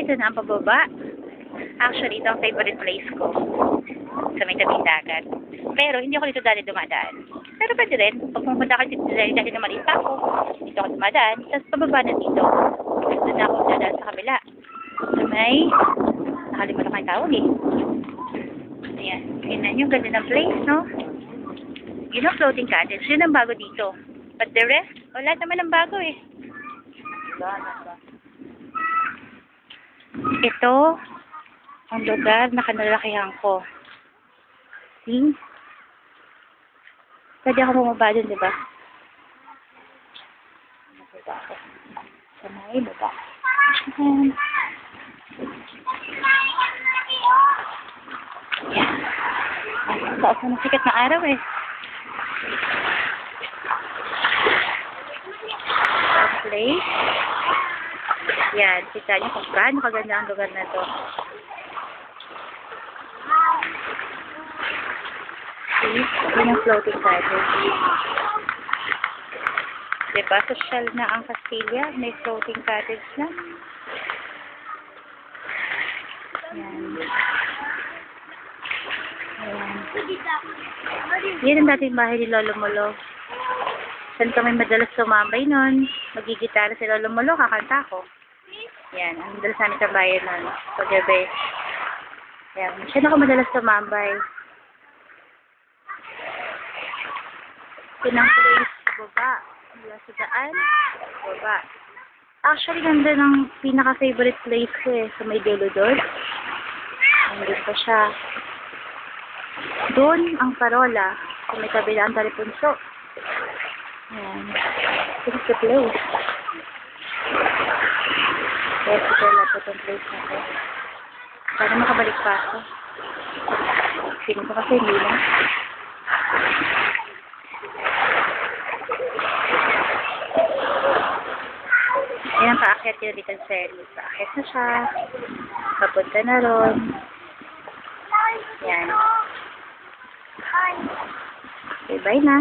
ito na ang pababa. Actually, ito ang favorite place ko. Sa may tabing dagat. Pero, hindi ako dito dali dumadaan. Pero pwede rin, pag pumunta ka dito dahil dahil na maliit pa ako, dito ako dumadaan, tapos pababa na dito. Doon na ako dadaan sa kabila. Sa may, nakalimutan ko yung tawag eh. Ayan, yun yung ganda ng place, no? Yun ang floating cottage. Yun ang bago dito. But the rest, wala naman ang bago eh. Ito, ang lugar na kanalakihan ko. See? Pwede ako bumaba dun, di ba? Baba ako. Sa may baba. Ayan. Yan. Ang taas na sikat na araw eh. Place. Yan, kita niyo kung gaano kaganda ang lugar na to. See? Yun ang floating cottage. Diba, social na ang Castilla. May floating cottage na. Yan. Ayan. Yan ang dating bahay ni Lolo Molo. Saan kami madalas tumambay nun. Magigitara si Lolo Molo, kakanta ko. Yan, ang madalas namin tambayan nun. Paggabi. Yan, na ako madalas tumambay. Pinang place sa baba. Mula sa daan, baba. Actually, ganda ng pinaka-favorite place ko eh, sa may dulo doon. Nandun pa siya. Doon ang parola. Sa may kabilang talipunso. Ayan. This is the place. Yes, ito po itong place na to. Sana makabalik pa ako. Feeling ko kasi hindi na. Ayan, paakyat yung little ferry. Paakyat na siya. Papunta na ron. Yan. Okay, bye na.